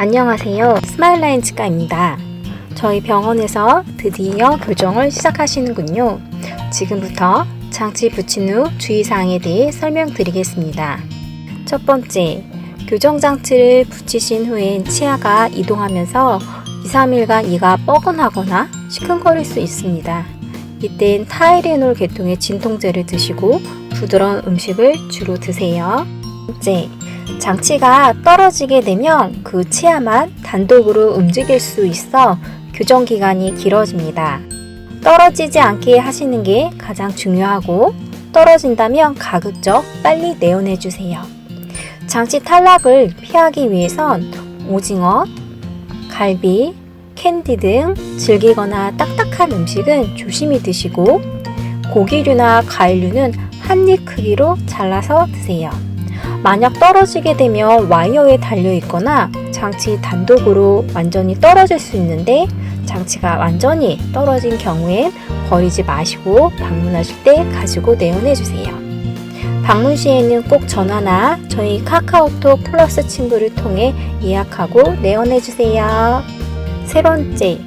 안녕하세요. 스마일라인 치과입니다. 저희 병원에서 드디어 교정을 시작하시는군요. 지금부터 장치 붙인 후 주의사항에 대해 설명드리겠습니다. 첫 번째, 교정장치를 붙이신 후엔 치아가 이동하면서 2, 3일간 이가 뻐근하거나 시큰거릴 수 있습니다. 이땐 타이레놀 계통의 진통제를 드시고 부드러운 음식을 주로 드세요. 둘째, 장치가 떨어지게 되면 그 치아만 단독으로 움직일 수 있어 교정 기간이 길어집니다. 떨어지지 않게 하시는 게 가장 중요하고 떨어진다면 가급적 빨리 내원해 주세요. 장치 탈락을 피하기 위해선 오징어, 갈비, 캔디 등 질기거나 딱딱한 음식은 조심히 드시고 고기류나 과일류는 한 입 크기로 잘라서 드세요. 만약 떨어지게 되면 와이어에 달려 있거나 장치 단독으로 완전히 떨어질 수 있는데 장치가 완전히 떨어진 경우엔 버리지 마시고 방문하실 때 가지고 내원해 주세요. 방문 시에는 꼭 전화나 저희 카카오톡 플러스 친구를 통해 예약하고 내원해 주세요. 세 번째,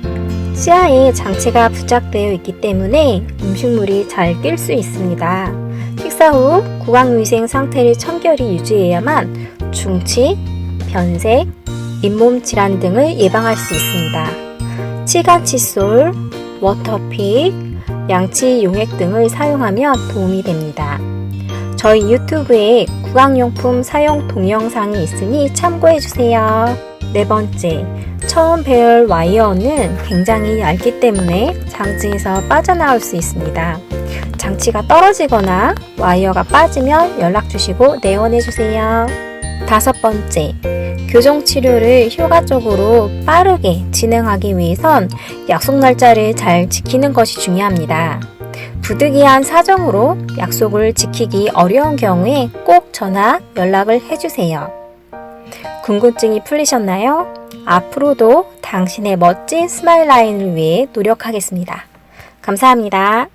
치아에 장치가 부착되어 있기 때문에 음식물이 잘 낄 수 있습니다. 식사 후 구강위생 상태를 청결히 유지해야만 중치, 변색, 잇몸 질환 등을 예방할 수 있습니다. 치간 칫솔, 워터픽, 양치 용액 등을 사용하면 도움이 됩니다. 저희 유튜브에 구강용품 사용 동영상이 있으니 참고해주세요. 네 번째, 처음 배열 와이어는 굉장히 얇기 때문에 장치에서 빠져나올 수 있습니다. 장치가 떨어지거나 와이어가 빠지면 연락 주시고 내원해 주세요. 다섯 번째, 교정 치료를 효과적으로 빠르게 진행하기 위해선 약속 날짜를 잘 지키는 것이 중요합니다. 부득이한 사정으로 약속을 지키기 어려운 경우에 꼭 전화 연락을 해주세요. 궁금증이 풀리셨나요? 앞으로도 당신의 멋진 스마일 라인을 위해 노력하겠습니다. 감사합니다.